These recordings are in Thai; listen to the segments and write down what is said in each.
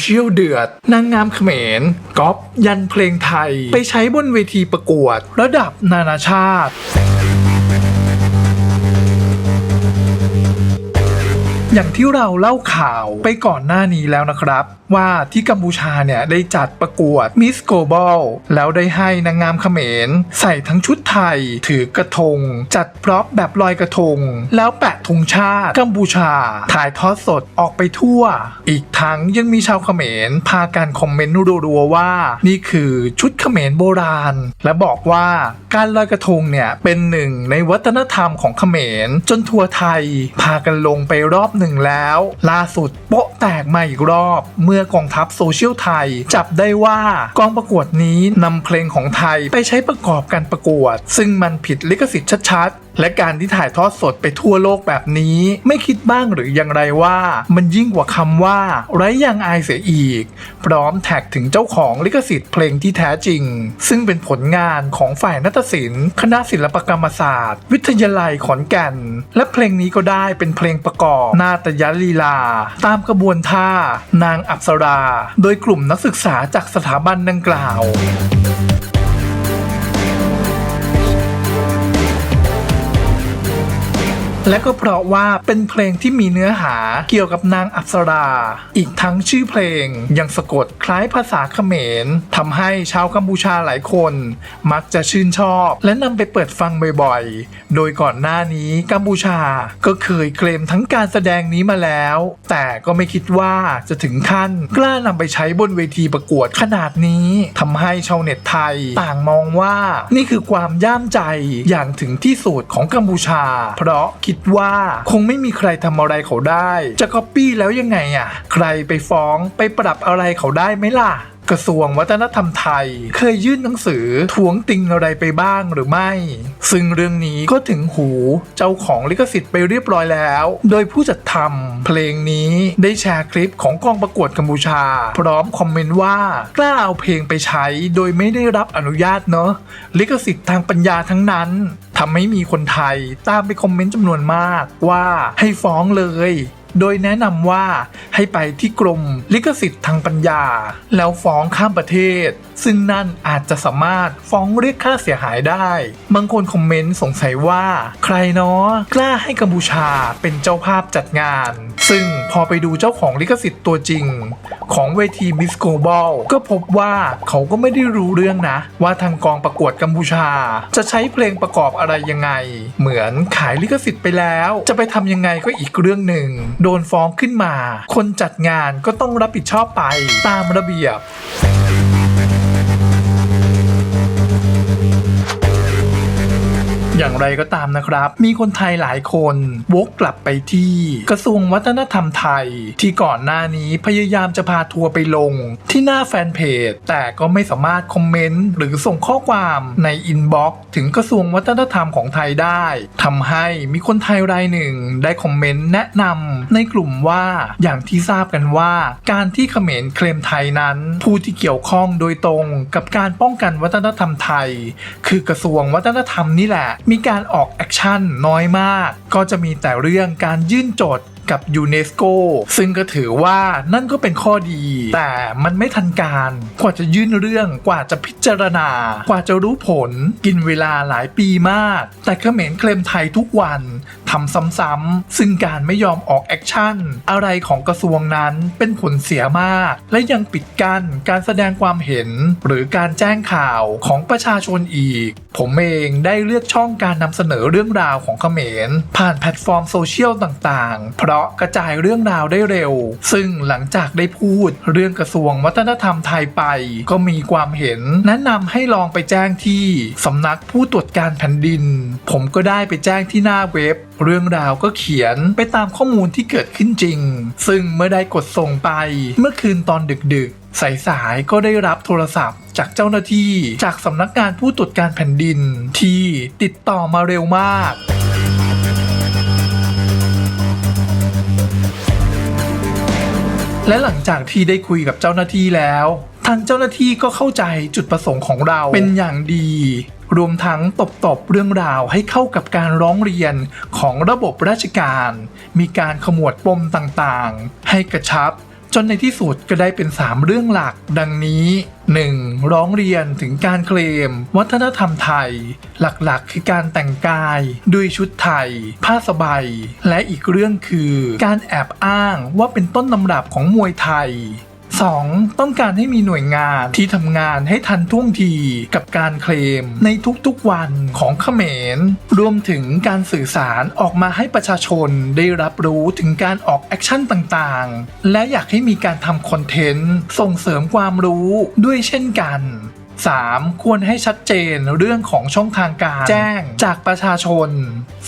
เชียลเดือด นางงามเขมรก๊อปยันเพลงไทย ไปใช้บนเวทีประกวด ระดับนานาชาติ อย่างที่เราเล่าข่าวไปก่อนหน้านี้แล้วนะครับ ว่าที่กัมพูชาเนี่ยได้จัดประกวดมิสโกบอลแล้วได้ให้นางงามเขมร ใส่ทั้งชุดไทย ถือกระทง จัดพร็อพแบบลอยกระทง แล้วแปะธงชาติ กัมพูชา ถ่ายทอดสดออกไปทั่ว อีกทั้งยังมีชาวเขมร พากันคอมเมนต์รัวๆว่า นี่คือชุดเขมรโบราณ และบอกว่าการลอยกระทงเนี่ยเป็นหนึ่งในวัฒนธรรมของเขมร จนทัวร์ไทย พากันลงไปรอบหนึ่งแล้ว ล่าสุดโป๊ะแตกมาอีกรอบ เมื่อกองทัพโซเชียลไทย จับได้ว่ากองประกวดนี้นำเพลงของไทยไปใช้ประกอบการประกวด ซึ่งมันผิดลิขสิทธิ์ชัดๆ และการที่ถ่ายทอดสดไปทั่วโลกแบบนี้ ไม่คิดบ้างหรืออย่างไรว่ามันยิ่งกว่าคำว่า ไร้ยังอายเสียอีก พร้อมแท็กถึงเจ้าของลิขสิทธิ์เพลงที่แท้จริง ซึ่งเป็นผลงานของฝ่ายนาฏศิลป์คณะศิลปกรรมศาสตร์ วิทยาลัยขอนแก่น และเพลงนี้ก็ได้เป็นเพลงประกอบ นาตยลีลา ตามกระบวนท่า นางอัปสรา โดยกลุ่มนักศึกษาจากสถาบันดังกล่าว และก็เพราะว่าเป็นเพลงที่มีเนื้อหาเกี่ยวกับนางอัปสรา อีกทั้งชื่อเพลงยังสะกดคล้ายภาษาเขมรทำให้ชาวกัมพูชาหลายคน มักจะชื่นชอบ และนำไปเปิดฟังบ่อยๆ โดยก่อนหน้านี้กัมพูชาก็เคยเคลมทั้งการแสดงนี้มาแล้ว แต่ก็ไม่คิดว่าจะถึงขั้นกล้านำไปใช้บนเวทีประกวดขนาดนี้ทำให้ชาวเน็ตไทยต่างมองว่า นี่คือความย่ามใจอย่างถึงที่สุดของกัมพูชา เพราะคิดว่า คงไม่มีใครทำอะไรเขาได้ จะก๊อปปี้แล้วยังไงอะ ใครไปฟ้องไปปรับอะไรเขาได้ไหมล่ะ กระทรวงวัฒนธรรมไทย เคยยื่นหนังสือทวงติงอะไรไปบ้างหรือไม่ ซึ่งเรื่องนี้ก็ถึงหูเจ้าของลิขสิทธิ์ไปเรียบร้อยแล้ว โดยผู้จัดทำเพลงนี้ได้แชร์คลิปของกองประกวดกัมพูชา พร้อมคอมเมนต์ว่ากล้าเอาเพลงไปใช้โดยไม่ได้รับอนุญาตเนอะลิขสิทธิ์ทางปัญญาทั้งนั้นทำให้มีคนไทยตามไปคอมเมนต์จำนวนมากว่าให้ฟ้องเลย โดยแนะนำว่าให้ไปที่กรมลิขสิทธิ์ทางปัญญา แล้วฟ้องข้ามประเทศซึ่งนั่นอาจจะสามารถฟ้องเรียกค่าเสียหายได้ บางคนคอมเมนต์สงสัยว่า ใครเนาะกล้าให้กัมพูชาเป็นเจ้าภาพจัดงาน ซึ่งพอไปดูเจ้าของลิขสิทธิ์ตัวจริง ของเวทีมิสโกบอลก็พบว่าเขาก็ไม่ได้รู้เรื่องนะ ว่าทางกองประกวดกัมพูชา จะใช้เพลงประกอบอะไรยังไง เหมือนขายลิขสิทธิ์ไปแล้ว จะไปทำยังไงก็อีกเรื่องหนึ่ง โดนฟ้องขึ้นมา คนจัดงานก็ต้องรับผิดชอบไปตามระเบียบ อย่างไรก็ตามนะครับ มีคนไทยหลายคนวกกลับไปที่ กระทรวงวัฒนธรรมไทย ที่ก่อนหน้านี้พยายามจะพาทัวร์ไปลง ที่หน้าแฟนเพจ แต่ก็ไม่สามารถคอมเมนต์หรือส่งข้อความในอินบ็อกซ์ถึงกระทรวงวัฒนธรรมของไทยได้ทำให้มีคนไทยรายหนึ่งได้คอมเมนต์แนะนำในกลุ่มว่าอย่างที่ทราบกันว่า การที่เขมรเคลมไทยนั้น ผู้ที่เกี่ยวข้องโดยตรงกับการป้องกันวัฒนธรรมไทย คือกระทรวงวัฒนธรรมนี่แหละมีการออกแอคชั่นน้อยมาก ก็จะมีแต่เรื่องการยื่นโจทย์ กับยูเนสโกซึ่งก็ถือว่านั่นก็เป็นข้อดี แต่มันไม่ทันการกว่าจะยื่นเรื่องกว่าจะพิจารณา กว่าจะรู้ผล กินเวลาหลายปีมาก แต่เขมรเคลมไทยทุกวันทำซ้ำๆซึ่งการไม่ยอมออกแอคชั่น อะไรของกระทรวงนั้นเป็นผลเสียมาก และยังปิดกั้นการแสดงความเห็น หรือการแจ้งข่าวของประชาชนอีก ผมเองได้เลือกช่องการนำเสนอเรื่องราวของเขมร ผ่านแพลตฟอร์มโซเชียลต่างๆเพราะกระจายเรื่องราวได้เร็ว ซึ่งหลังจากได้พูดเรื่องกระทรวงวัฒนธรรมไทยไป ก็มีความเห็นแนะนำให้ลองไปแจ้งที่สำนักผู้ตรวจการแผ่นดิน ผมก็ได้ไปแจ้งที่หน้าเว็บเรื่องราวก็เขียนไปตามข้อมูลที่เกิดขึ้นจริง ซึ่งเมื่อได้กดส่งไป เมื่อคืนตอนดึกๆ สายๆ ก็ได้รับโทรศัพท์จากเจ้าหน้าที่จากสำนักงานผู้ตรวจการแผ่นดินที่ติดต่อมาเร็วมาก และหลังจากที่ได้คุยกับเจ้าหน้าที่แล้ว ทางเจ้าหน้าที่ก็เข้าใจจุดประสงค์ของเราเป็นอย่างดี รวมทั้งตบตบเรื่องราวให้เข้ากับการร้องเรียนของระบบราชการ มีการขมวดปมต่างๆ ให้กระชับ จนในที่สุดก็ได้เป็น 3 เรื่องหลัก ดังนี้ 1. ร้องเรียนถึงการเคลม วัฒนธรรมไทย หลักๆ คือการแต่งกายด้วยชุดไทย ผ้าสบายและอีกเรื่องคือ การแอบอ้างว่าเป็นต้นตำรับของมวยไทย 2. ต้องการให้มีหน่วยงานที่ทำงานให้ทันท่วงทีกับการเคลมในทุกๆวันของเขมร รวมถึงการสื่อสารออกมาให้ประชาชนได้รับรู้ถึงการออกแอคชั่นต่างๆ และอยากให้มีการทำคอนเทนต์ส่งเสริมความรู้ด้วยเช่นกัน 3. ควรให้ชัดเจนเรื่องของช่องทางการแจ้งจากประชาชน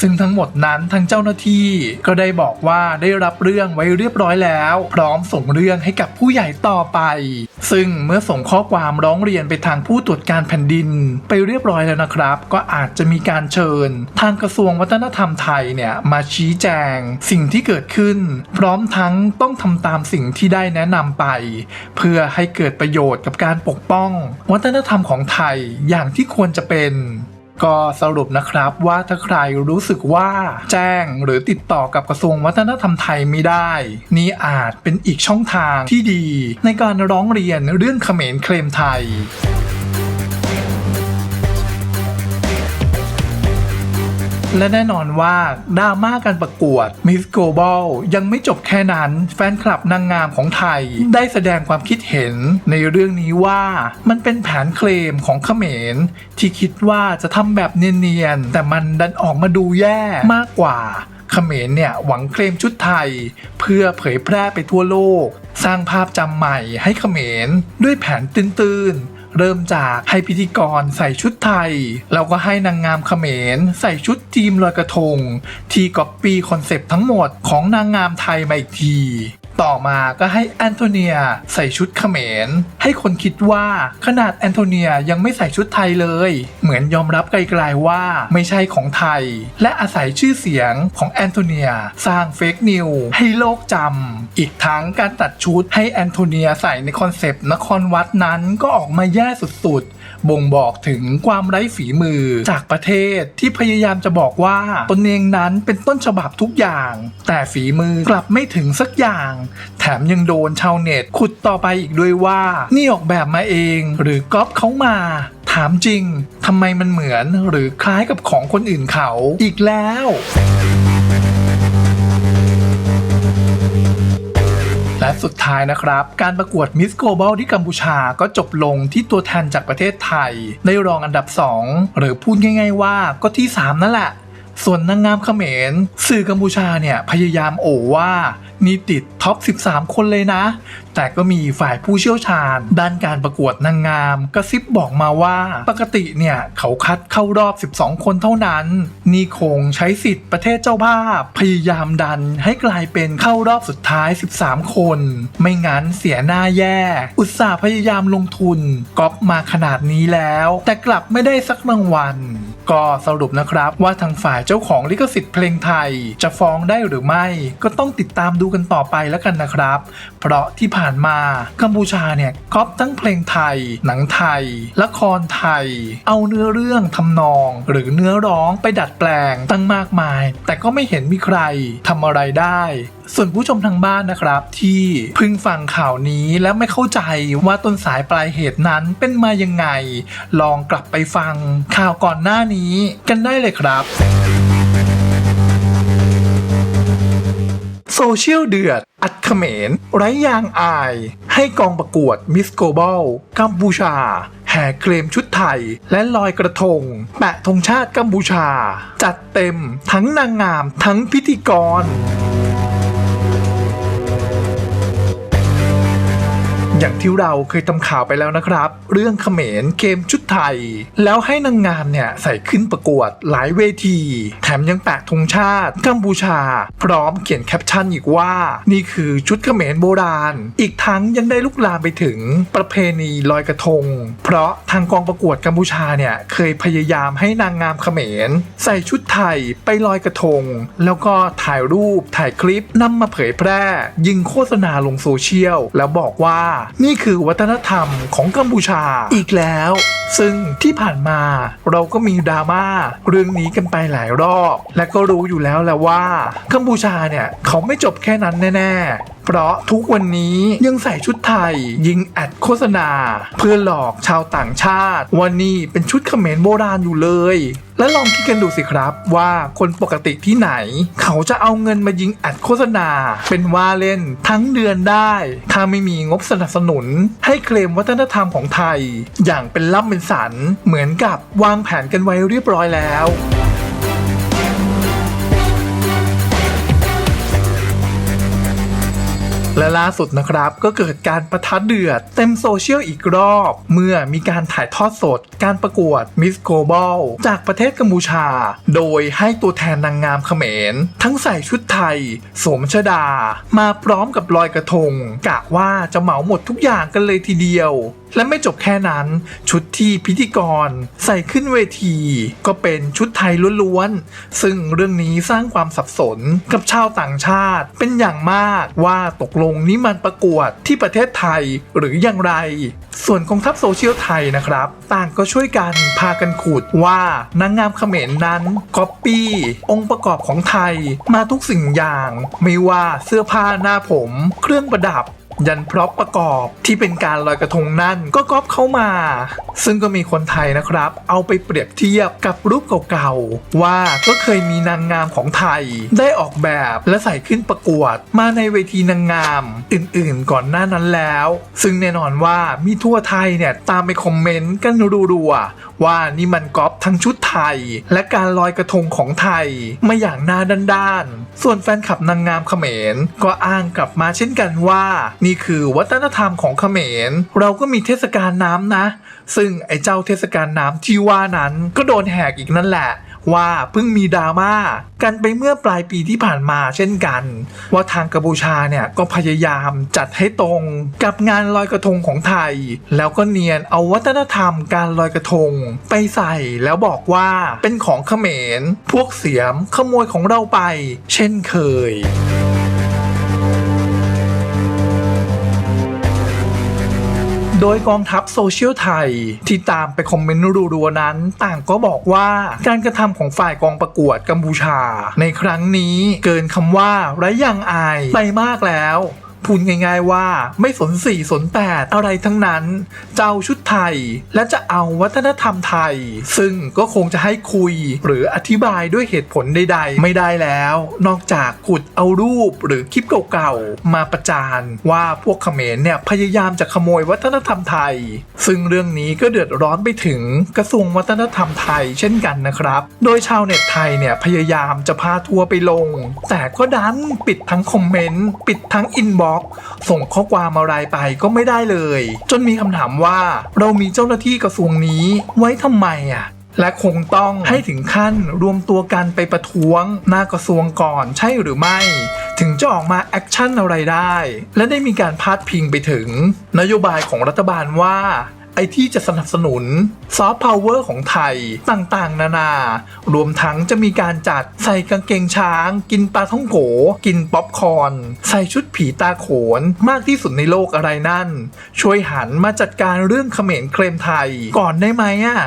ซึ่งทั้งหมดนั้นทางเจ้าหน้าที่ก็ได้บอกว่าได้รับเรื่องไว้เรียบร้อยแล้ว พร้อมส่งเรื่องให้กับผู้ใหญ่ต่อไป ซึ่งเมื่อส่งข้อความร้องเรียนไปทางผู้ตรวจการแผ่นดิน ไปเรียบร้อยแล้วนะครับ ก็อาจจะมีการเชิญ ทางกระทรวงวัฒนธรรมไทยเนี่ยมาชี้แจง สิ่งที่เกิดขึ้น พร้อมทั้งต้องทำตามสิ่งที่ได้แนะนำไป เพื่อให้เกิดประโยชน์กับการปกป้อง วัฒนนธรรมของไทยอย่างที่ควรจะเป็น ก็สรุปนะครับว่าถ้าใครรู้สึกว่าแจ้งหรือติดต่อกับกระทรวงวัฒนธรรมไทยไม่ได้ นี่อาจเป็นอีกช่องทางที่ดี ในการร้องเรียนเรื่องเขมรเคลมไทย และแน่นอนว่าดราม่าการประกวด Miss Global ยังไม่จบแค่นั้น แฟนคลับนางงามของไทย ได้แสดงความคิดเห็นในเรื่องนี้ว่ามันเป็นแผนเคลมของเขมร ที่คิดว่าจะทำแบบเนียนๆ แต่มันดันออกมาดูแย่มากกว่าเขมรเนี่ยหวังเคลมชุดไทย เพื่อเผยแพร่ไปทั่วโลก สร้างภาพจำใหม่ให้เขมรด้วยแผนตื้นๆ เริ่มจากให้พิธีกรใส่ชุดไทย แล้วก็ให้นางงามเขมร ใส่ชุดทีมลอยกระทง ที่ก๊อปปี้คอนเซปต์ทั้งหมดของนางงามไทยมาอีกที ต่อมาก็ให้แอนโทเนียใส่ชุดเขมร ให้คนคิดว่าขนาดแอนโทเนียยังไม่ใส่ชุดไทยเลย เหมือนยอมรับไกลๆว่าไม่ใช่ของไทย และอาศัยชื่อเสียงของแอนโทเนียสร้างเฟกนิวให้โลกจำอีกทั้งการตัดชุดให้แอนโทเนียใส่ในคอนเซปต์นครวัดนั้นก็ออกมาแย่สุดๆ บ่งบอกถึงความไร้ฝีมือจากประเทศที่พยายามจะบอกว่าตนเองนั้นเป็นต้นฉบับทุกอย่าง แต่ฝีมือกลับไม่ถึงสักอย่าง แถมยังโดนชาวเน็ตขุดต่อไปอีกด้วยว่า นี่ออกแบบมาเองหรือก๊อปเขามาถามจริงทำไมมันเหมือนหรือคล้ายกับของคนอื่นเขาอีกแล้ว สุดท้ายนะครับ การประกวดมิสโกลบอลที่กัมพูชาก็จบลงที่ตัวแทนจากประเทศไทย ได้รองอันดับ 2 หรือพูดง่าย ๆว่าก็ที่ 3 นั่นแหละ ส่วนนางงามเขมร สื่อกัมพูชาเนี่ยพยายามโอว่านี่ติดท็อป 13 คนเลยนะ แต่ก็มีฝ่ายผู้เชี่ยวชาญ ด้านการประกวดนางงามกระซิบบอกมาว่า ปกติเนี่ยเขาคัดเข้ารอบ 12 คนเท่านั้น นี่คงใช้สิทธิ์ประเทศเจ้าภาพ พยายามดันให้กลายเป็นเข้ารอบสุดท้าย 13 คน ไม่งั้นเสียหน้าแย่ อุตส่าห์พยายามลงทุนก๊อปมาขนาดนี้แล้ว แต่กลับไม่ได้สักรางวัล ก็สรุปนะครับว่าทางฝ่ายเจ้าของลิขสิทธิ์เพลงไทย จะฟ้องได้หรือไม่ ก็ต้องติดตามดูกันต่อไปแล้วกันนะครับ เพราะที่ผ่านมากัมพูชาเนี่ยก๊อปทั้งเพลงไทย หนังไทย ละครไทย เอาเนื้อเรื่องทำนอง หรือเนื้อร้องไปดัดแปลงตั้งมากมาย แต่ก็ไม่เห็นมีใครทำอะไรได้ส่วนผู้ชมทางบ้านนะครับ ที่เพิ่งฟังข่าวนี้แล้วไม่เข้าใจว่าต้นสายปลายเหตุนั้นเป็นมายังไง ลองกลับไปฟังข่าวก่อนหน้านี้กันได้เลยครับโซเชียลเดือด อัดเขมร ไร้ยางอาย ให้กองประกวดมิสโกบอลกัมพูชา แห่เคลมชุดไทย และลอยกระทง แปะธงชาติกัมพูชา จัดเต็มทั้งนางงามทั้งพิธีกร อย่างที่เราเคยทำข่าวไปแล้วนะครับ เรื่องเขมรเกมชุดไทย แล้วให้นางงามเนี่ยใส่ขึ้นประกวดหลายเวที แถมยังแปะธงชาติกัมพูชา พร้อมเขียนแคปชั่นอีกว่า นี่คือชุดเขมรโบราณ อีกทั้งยังได้ลุกลามไปถึงประเพณีลอยกระทง เพราะทางกองประกวดกัมพูชาเนี่ยเคยพยายามให้นางงามเขมร ใส่ชุดไทยไปลอยกระทง แล้วก็ถ่ายรูปถ่ายคลิปนำมาเผยแพร่ ยิงโฆษณาลงโซเชียลแล้วบอกว่านี่คือวัฒนธรรมของกัมพูชาอีกแล้ว ซึ่งที่ผ่านมาเราก็มีดราม่าเรื่องนี้กันไปหลายรอบ และก็รู้อยู่แล้วแหละว่ากัมพูชาเนี่ย เขาไม่จบแค่นั้นแน่ ๆ เพราะทุกวันนี้ยังใส่ชุดไทย ยิงแอดโฆษณา เพื่อหลอกชาวต่างชาติว่านี่เป็นชุดเขมรโบราณอยู่เลยและลองคิดกันดูสิครับว่าคนปกติที่ไหน เขาจะเอาเงินมายิงแอดโฆษณา เป็นว่าเล่นทั้งเดือนได้ ถ้าไม่มีงบสนับสนุน ให้เคลมวัฒนธรรมของไทย อย่างเป็นล่ำเป็นสัน เหมือนกับวางแผนกันไว้เรียบร้อยแล้ว และล่าสุดนะครับก็เกิดการประทัดเดือดเต็มโซเชียลอีกรอบ เมื่อมีการถ่ายทอดสด การประกวดมิสโกลบอลจากประเทศกัมพูชา โดยให้ตัวแทนนางงามเขมร ทั้งใส่ชุดไทย สวมชดา มาพร้อมกับลอยกระทง กะว่าจะเหมาหมดทุกอย่างกันเลยทีเดียวและไม่จบแค่นั้นชุดที่พิธีกรใส่ขึ้นเวที ก็เป็นชุดไทยล้วนๆ ซึ่งเรื่องนี้สร้างความสับสนกับชาวต่างชาติเป็นอย่างมากว่าตกลงนี้มันประกวดที่ประเทศไทยหรืออย่างไร ส่วนกองทัพโซเชียลไทยนะครับ ต่างก็ช่วยกันพากันขุดว่านางงามเขมรนั้นก๊อปปี้องค์ประกอบของไทยมาทุกสิ่งอย่าง ไม่ว่าเสื้อผ้าหน้าผม เครื่องประดับ ยันพร็อพประกอบที่เป็นการลอยกระทงนั่นก็ก๊อปเข้ามา ซึ่งก็มีคนไทยนะครับ เอาไปเปรียบเทียบกับรูปเก่าๆ ว่าก็เคยมีนางงามของไทย ได้ออกแบบและใส่ขึ้นประกวด มาในเวทีนางงามอื่นๆ ก่อนหน้านั้นแล้ว ซึ่งแน่นอนว่ามีทั่วไทยเนี่ยตามไปคอมเมนต์กันรัวๆว่านี่มันก๊อปทั้งชุดไทย และการลอยกระทงของไทยมาอย่างหน้าด้านๆส่วนแฟนคลับนางงามเขมรก็อ้างกลับมาเช่นกันว่านี่คือวัฒนธรรมของเขมร เราก็มีเทศกาลน้ำนะ ซึ่งไอ้เจ้าเทศกาลน้ำที่ว่านั้นก็โดนแหกอีกนั่นแหละ ว่าเพิ่งมีดราม่ากันไปเมื่อปลายปีที่ผ่านมาเช่นกัน ว่าทางกัมพูชาเนี่ยก็พยายามจัดให้ตรงกับงานลอยกระทงของไทย แล้วก็เนียนเอาวัฒนธรรมการลอยกระทง ไปใส่แล้วบอกว่าเป็นของเขมร พวกเสียมขโมยของเราไป เช่นเคย โดยกองทัพโซเชียลไทย ที่ตามไปคอมเมนต์รัวๆนั้น ต่างก็บอกว่าการกระทำของฝ่ายกองประกวดกัมพูชา ในครั้งนี้เกินคำว่าไร้ยังอายไปมากแล้ว พูดง่าย ๆว่า ไม่สนสี่สนแปดอะไรทั้งนั้นจะเอาชุดไทย และจะเอาวัฒนธรรมไทย ซึ่งก็คงจะให้คุย หรืออธิบายด้วยเหตุผลใดๆ ไม่ได้แล้ว นอกจากขุดเอารูปหรือคลิปเก่าๆ มาประจานว่าพวกเขมรเนี่ยพยายามจะขโมยวัฒนธรรมไทย ซึ่งเรื่องนี้ก็เดือดร้อนไปถึงกระทรวงวัฒนธรรมไทยเช่นกันนะครับ โดยชาวเน็ตไทยเนี่ยพยายามจะพาทัวร์ไปลง แต่ก็ดันปิดทั้งคอมเมนต์ปิดทั้งอินบ็อก ส่งข้อความอะไรไปก็ไม่ได้เลย จนมีคำถามว่าเรามีเจ้าหน้าที่กระทรวงนี้ไว้ทำไมอะและคงต้องให้ถึงขั้นรวมตัวกันไปประท้วง หน้ากระทรวงก่อนใช่หรือไม่ ถึงจะออกมาแอคชั่นอะไรได้ และได้มีการพาดพิงไปถึง นโยบายของรัฐบาลว่า ไอ้ที่จะสนับสนุนซอฟต์พาวเวอร์ของไทยต่างๆ นานารวมทั้งจะมีการจัดใส่กางเกงช้าง กินปลาท่องโกกินป๊อปคอนใส่ชุดผีตาโขนมากที่สุดในโลกอะไรนั่น ช่วยหันมาจัดการเรื่องเขมรเคลมไทยก่อนได้ไหมอะ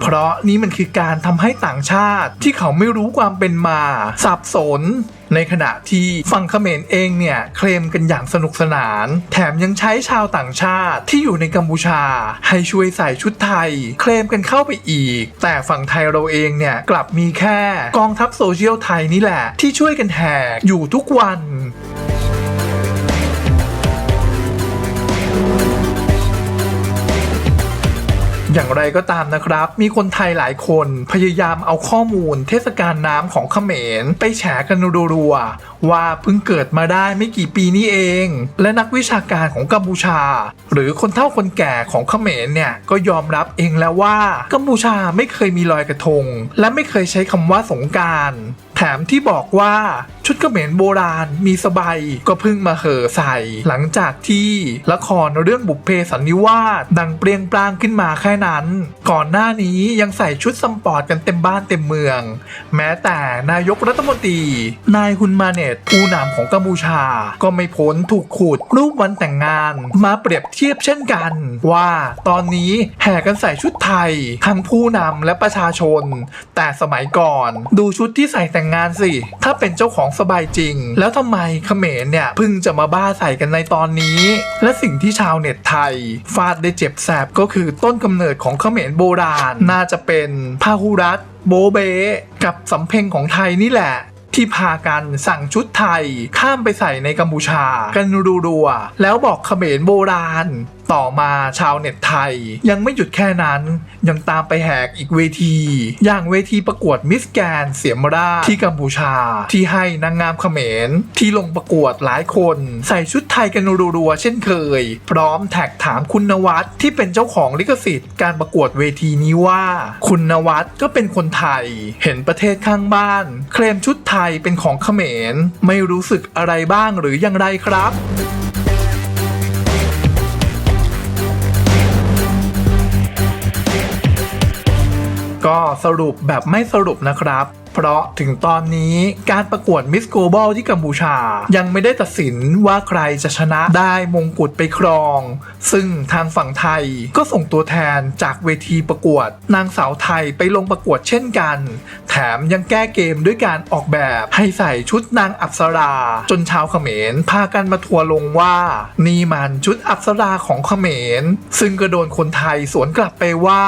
เพราะนี่มันคือการทำให้ต่างชาติที่เขาไม่รู้ความเป็นมา สับสน ในขณะที่ฝั่งเขมรเองเนี่ยเคลมกันอย่างสนุกสนาน แถมยังใช้ชาวต่างชาติที่อยู่ในกัมพูชา ให้ช่วยใส่ชุดไทย เคลมกันเข้าไปอีก แต่ฝั่งไทยเราเองเนี่ยกลับมีแค่กองทัพโซเชียลไทยนี่แหละ ที่ช่วยกันแหกอยู่ทุกวัน อย่างไรก็ตามนะครับ มีคนไทยหลายคนพยายามเอาข้อมูลเทศกาลน้ำของเขมร ไปแฉกันรัวๆว่าเพิ่งเกิดมาได้ไม่กี่ปีนี้เอง และนักวิชาการของกัมพูชา หรือคนเฒ่าคนแก่ของเขมรเนี่ยก็ยอมรับเองแล้วว่ากัมพูชาไม่เคยมีลอยกระทง และไม่เคยใช้คำว่าสงการ ถมที่บอกว่าชุดเขมรโบราณมีสบายก็เพิ่งมาเห่อใส่ หลังจากที่ละครเรื่องบุพเพสันนิวาสดังเปรียงปรางขึ้นมาแค่นั้น ก่อนหน้านี้ยังใส่ชุดซัมปอร์ตกันเต็มบ้านเต็มเมือง แม้แต่นายกรัฐมนตรี นายฮุนมาเนตผู้นำของกัมพูชา ก็ไม่พ้นถูกขูดรูปวันแต่งงาน มาเปรียบเทียบเช่นกัน ว่าตอนนี้แห่กันใส่ชุดไทยทั้งผู้นำและประชาชน แต่สมัยก่อนดูชุดที่ใส่แต่งงานสิ ถ้าเป็นเจ้าของสบายจริง แล้วทำไมเขมรเนี่ยพิ่งจะมาบ้าใส่กันในตอนนี้ และสิ่งที่ชาวเน็ตไทย ฟาดได้เจ็บแสบก็คือต้นกำเนิดของเขมรโบราณ น่าจะเป็นพาหุรัตโบเบกับสำเพ็งของไทยนี่แหละที่พากันสั่งชุดไทย ข้ามไปใส่ในกัมพูชา กันรัวๆแล้วบอกเขมรโบราณต่อมาชาวเน็ตไทย ยังไม่หยุดแค่นั้น ยังตามไปแหกอีกเวที อย่างเวทีประกวดมิสแกนเสียมราชที่กัมพูชา ที่ให้นางงามเขมร ที่ลงประกวดหลายคน ใส่ชุดไทยกันรัวๆเช่นเคย พร้อมแท็กถามคุณนวัดที่เป็นเจ้าของลิขสิทธิ์การประกวดเวทีนี้ว่า คุณนวัดก็เป็นคนไทย เห็นประเทศข้างบ้าน เคลมชุดไทยเป็นของเขมร ไม่รู้สึกอะไรบ้างหรืออย่างไรครับ ก็สรุปแบบไม่สรุปนะครับ เพราะถึงตอนนี้การประกวดมิสโกลบอลที่กัมพูชา ยังไม่ได้ตัดสินว่าใครจะชนะได้มงกุฎไปครอง ซึ่งทางฝั่งไทยก็ส่งตัวแทนจากเวทีประกวด นางสาวไทยไปลงประกวดเช่นกัน แถมยังแก้เกมด้วยการออกแบบให้ใส่ชุดนางอัปสรา จนชาวเขมรพากันมาทัวร์ลงว่า นี่มันชุดอัปสราของเขมร ซึ่งก็โดนคนไทยสวนกลับไปว่า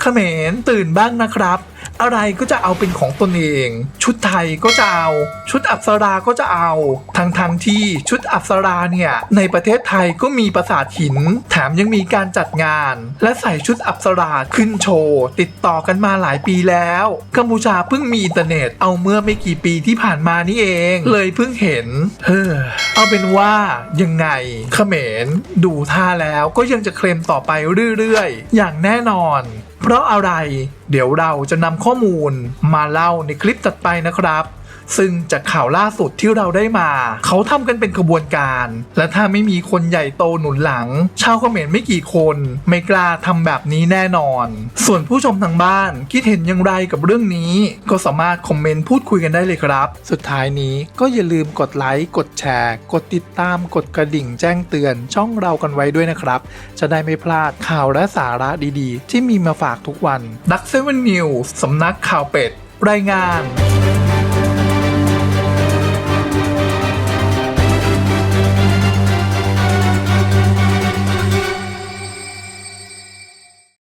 เขมรตื่นบ้างนะครับ อะไรก็จะเอาเป็นของตนเอง ชุดไทยก็จะเอา ชุดอัปสราก็จะเอาทั้งทั้งที่ชุดอัปสราเนี่ยในประเทศไทยก็มีปราสาทหิน แถมยังมีการจัดงาน และใส่ชุดอัปสราขึ้นโชว์ติดต่อกันมาหลายปีแล้วกัมพูชาเพิ่งมีอินเทอร์เน็ตเอาเมื่อไม่กี่ปีที่ผ่านมานี่เอง เลยเพิ่งเห็นเฮ้อเอาเป็นว่ายังไงเขมรดูท่าแล้วก็ยังจะเคลมต่อไปเรื่อยๆ อย่างแน่นอน เพราะอะไร เดี๋ยวเราจะนำข้อมูลมาเล่าในคลิปต่อไปนะครับ ซึ่งจากข่าวล่าสุดที่เราได้มา เขาทำกันเป็นขบวนการ และถ้าไม่มีคนใหญ่โตหนุนหลัง ชาวเขมรไม่กี่คน ไม่กล้าทำแบบนี้แน่นอน ส่วนผู้ชมทางบ้านคิดเห็นอย่างไรกับเรื่องนี้ ก็สามารถคอมเมนต์พูดคุยกันได้เลยครับ สุดท้ายนี้ก็อย่าลืมกดไลค์กดแชร์ กดติดตามกดกระดิ่งแจ้งเตือนช่องเรากันไว้ด้วยนะครับ จะได้ไม่พลาดข่าวและสาระดีๆ ที่มีมาฝากทุกวันดักเซเว่นนิวสำนักข่าวเป็ด รายงาน